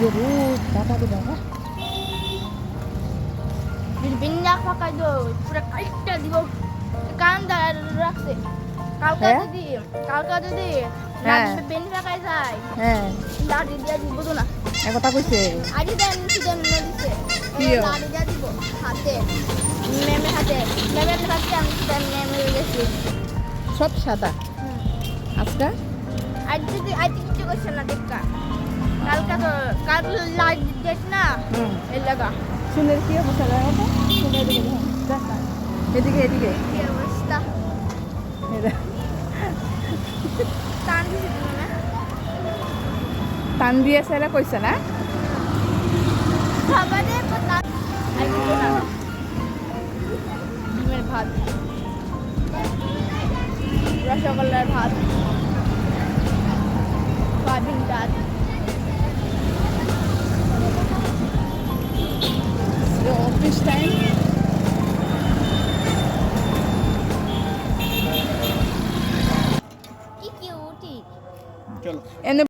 বাবা রে বাবা যদি বিন্যা ফাঁকাই দো পুরো কাইটটা দিব কান দাঁড়া রাখছে কালকা? যদি কালকা যদি হ্যাঁ। পেন যায় হ্যাঁ লাঠি দিয়া দিব তো না এ কথা কইছে আগে দেন সিজন নিয়ে দিছে? লাঠি দিয়া দিব হাতে মেমে হাতে মেমের হাতে আমি সিজন মেমে গেছি সব সাদা আজকা আজ যদি আজ কিছু করছে না দেখা কাল লাইট ডেট না এর লাগা কি। এদিকে এদিকে কি অবস্থা। টান দিছে দিয়ে সেরা কইছে না ভাত রসগোল্লার ভাত সয়াবিন চলো